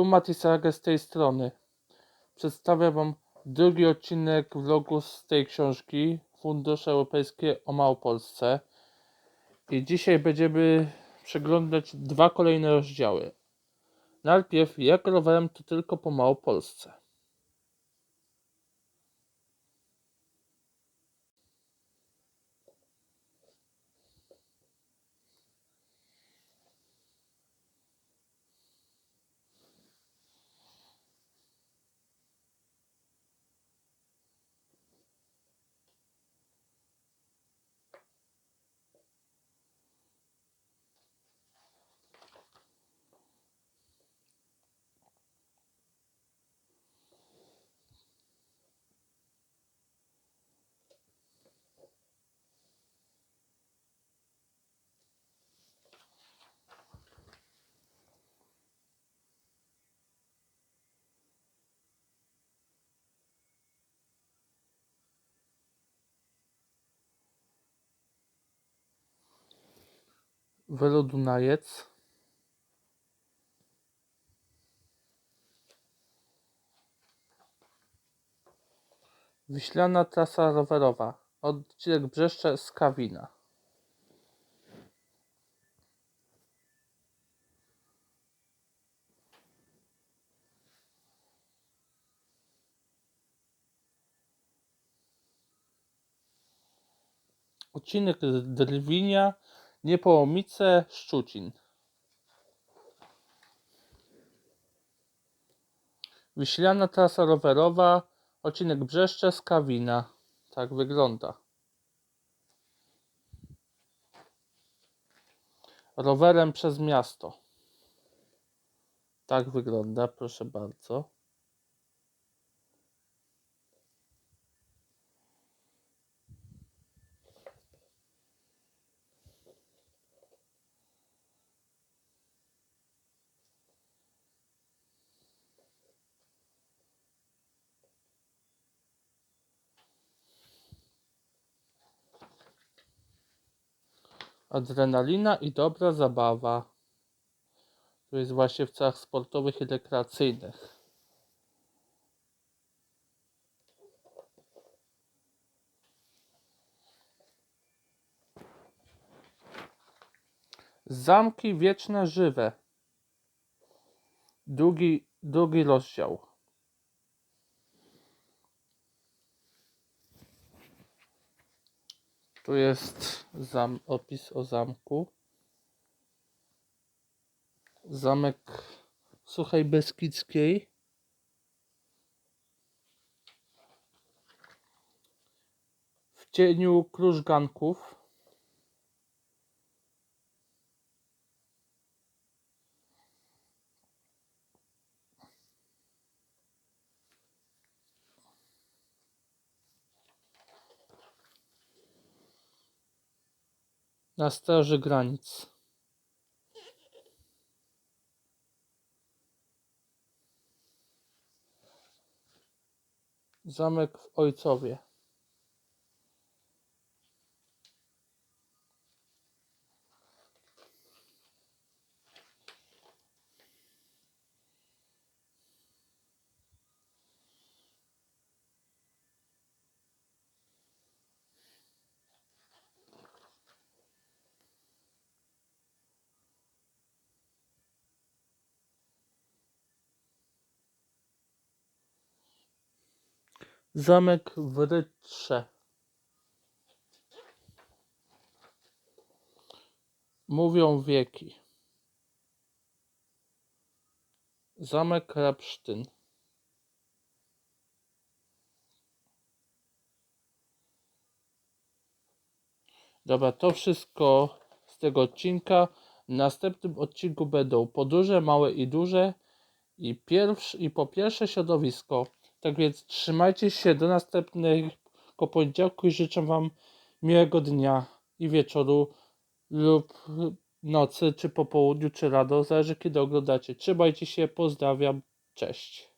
Tu Mati Sarge z tej strony. Przedstawiam Wam drugi odcinek vlogu z tej książki Fundusze Europejskie o Małopolsce. I dzisiaj będziemy przeglądać dwa kolejne rozdziały. Najpierw jak rowerem to tylko po Małopolsce. Welo Dunajec. Wiślana trasa rowerowa. Odcinek Brzeszcze z Kawina. Odcinek Drwinia, Niepołomice, Szczucin. Wiślana trasa rowerowa, odcinek Brzeszcze z Kawina. Tak wygląda. Rowerem przez miasto. Tak wygląda, proszę bardzo. Adrenalina i dobra zabawa. To jest właśnie w celach sportowych i rekreacyjnych. Zamki wieczne żywe. Drugi, drugi rozdział. Tu jest opis o zamku. Zamek Suchej Beskidzkiej. W cieniu krużganków. Na straży granic. Zamek w Ojcowie. Zamek w Rytrze. Mówią wieki. Zamek Rapsztyn. Dobra, to wszystko z tego odcinka. W następnym odcinku będą podróże małe i duże i, pierwszy, i po pierwsze środowisko. Tak więc trzymajcie się do następnego poniedziałku i życzę Wam miłego dnia i wieczoru lub nocy, czy po południu, czy rano, zależy kiedy oglądacie. Trzymajcie się, pozdrawiam, cześć.